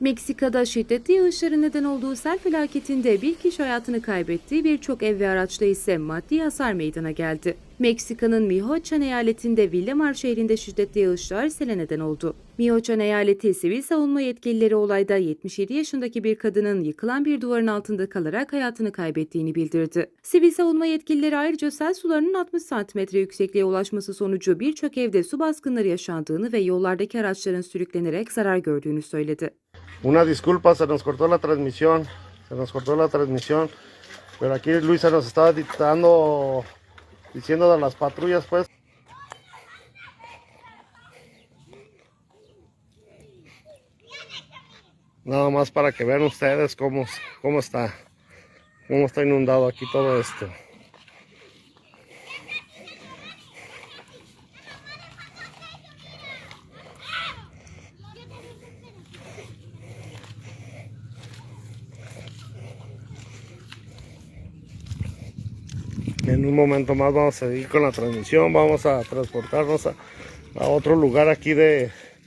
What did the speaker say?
Meksika'da şiddetli yağışların neden olduğu sel felaketinde bir kişi hayatını kaybetti, birçok ev ve araçta ise maddi hasar meydana geldi. Meksika'nın Michoacán eyaletinde Villamar şehrinde şiddetli yağışlar sele neden oldu. Michoacán eyaleti sivil savunma yetkilileri olayda 77 yaşındaki bir kadının yıkılan bir duvarın altında kalarak hayatını kaybettiğini bildirdi. Sivil savunma yetkilileri ayrıca sel sularının 60 santimetre yüksekliğe ulaşması sonucu birçok evde su baskınları yaşandığını ve yollardaki araçların sürüklenerek zarar gördüğünü söyledi. Una disculpa, se nos cortó la transmisión, se nos cortó la transmisión, pero aquí Luisa nos estaba dictando, diciendo de las patrullas, pues. Nada más para que vean ustedes cómo, cómo está, cómo está inundado aquí todo esto. En un momento más vamos a seguir con la transmisión, vamos a transportarnos a, otro lugar aquí de,